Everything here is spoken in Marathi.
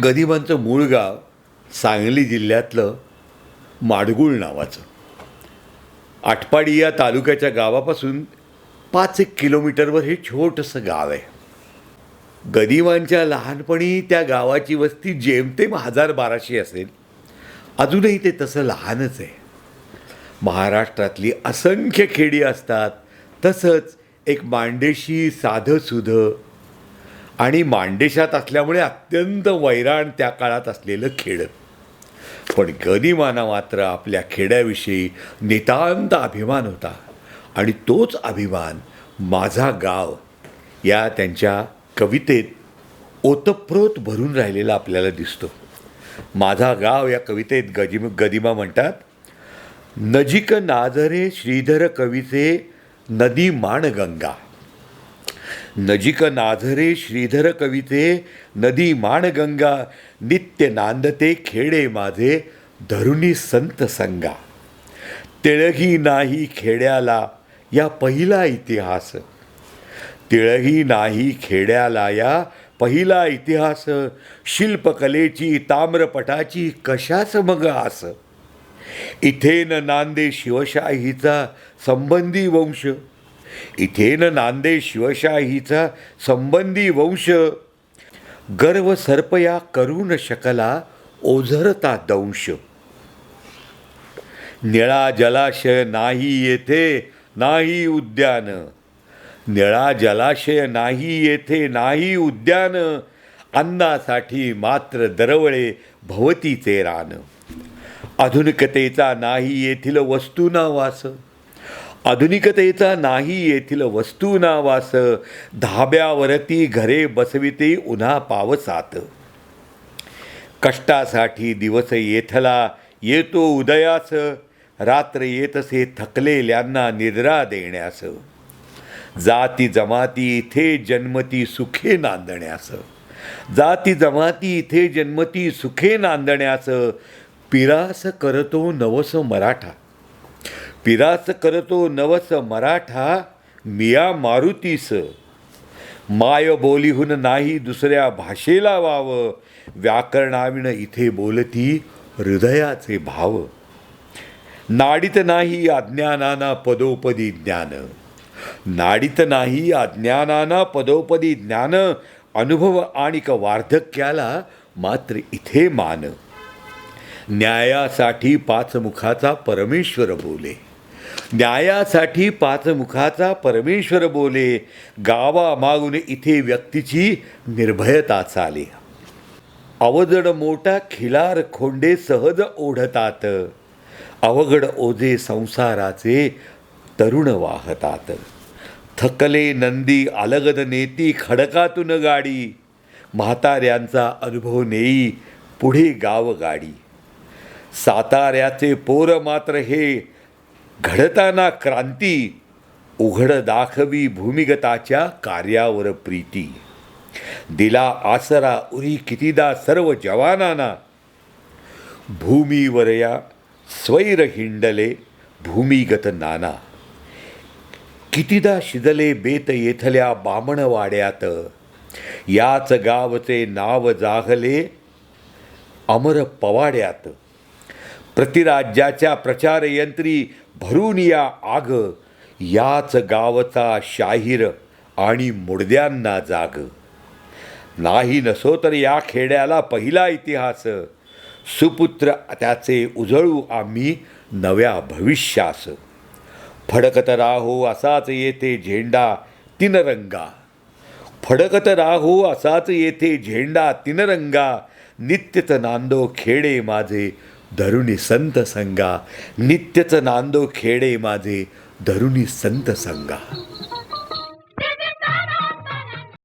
गदिमांचं मूळ गाव सांगली जिल्ह्यातलं माडगुळ नावाचं. आटपाडी या तालुक्याच्या गावापासून पाच एक किलोमीटरवर हे छोटंसं गाव आहे. गदिमांच्या लहानपणी त्या गावाची वस्ती जेमतेम हजार बाराशे असेल अजूनही ते तसं लहानच आहे. महाराष्ट्रातली असंख्य खेडी असतात तसंच एक मांडेशी साधं सुधं आणि मांडेशात असल्यामुळे अत्यंत वैराण त्या काळात असलेलं खेड. पण गदिमाना मात्र आपल्या खेड्याविषयी नितांत अभिमान होता. आणि तोच अभिमान माझा गाव या त्यांच्या कवितेत ओतप्रोत भरून राहिलेला आपल्याला दिसतो. माझा गाव या कवितेत गजिम गदिमा म्हणतात नजिक नाझरे श्रीधर कवीचे नदी माणगंगा नजिक नाझरे श्रीधर कविते नदी माणगंगा नित्य नांदते खेडे माझे धरुणी संत संगा। तिळही नाही खेड्याला या पहिला इतिहास। तिळही नाही खेड्याला या पहिला इतिहास। शिल्पकलेची ताम्रपटाची कशाच मग आस? इथेन नांदे शिवशाहीचा संबंधी वंश। इथेन नांदे शिवशाहीचा संबंधी वंश. गर्व सर्पया करू न शकला ओझरता दंश. निळा जलाशय नाही येथे नाही उद्यान. निळा जलाशय नाही येथे नाही उद्यान. अन्नासाठी मात्र दरवळे भवतीचे रान. आधुनिकतेचा नाही येथील वस्तूना वास. आधुनिकतेचा नाही येथील वस्तू वास धाब्यावरती घरे बसविते उन्हा पावसात. कष्टासाठी दिवस येथला येतो उदयास. रात्र येतसे थकलेल्यांना निद्रा देण्यास. जाती जमाती इथे जन्मती सुखे नांदण्यास. जाती जमाती इथे जन्मती सुखे नांदण्यास. पिरास करतो नवस मराठा. पिरास करतो नवस मराठा मिया मारुतीस. माय बोलीहून नाही दुसऱ्या भाषेला वाव. व्याकरणाविण इथे बोलती हृदयाचे भाव. नाडीत नाही अज्ञानाना पदोपदी ज्ञान. नाडीत नाही अज्ञानाना पदोपदी ज्ञान. अनुभव आणि वार्धक्याला मात्र इथे मान. न्यायासाठी पाच मुखाचा परमेश्वर बोले. न्यायासाठी पाचमुखाचा परमेश्वर बोले गावा मागून इथे व्यक्तीची निर्भयता चाले. अवजड मोठा खिलार खोंडे सहज ओढतात. अवघड ओझे संसाराचे तरुण वाहतात. थकले नंदी अलगद नेती खडकातून गाडी. म्हाताऱ्यांचा अनुभव नेई पुढे गाव गाडी. साताऱ्याचे पोर मात्र हे घडताना क्रांती उघड दाखवी भूमिगताच्या कार्यावर प्रीती. दिला आसरा उरी कितीदा सर्व जवानांना. भूमीवर या स्वैर हिंडले भूमिगत नाना. कितीदा शिजले बेत येथल्या बामणवाड्यात. याच गावचे नाव जागले अमर पवाड्यात. प्रतिराज्याच्या प्रचारयंत्री भरून या आग याच गावचा शाहीर आणि मुडद्यांना जाग. नाही नसो तर या खेड्याला पहिला इतिहास सुपुत्र त्याचे उजळू आम्ही नव्या भविष्यास. फडकत राहो असाच येथे झेंडा तिनरंगा. फडकत राहो असाच येथे झेंडा तिनरंगा. नित्यच नांदो खेडे माझे धरुणी संत संगा नित्यच नांदो खेडे माझे धरुणी संत संगा.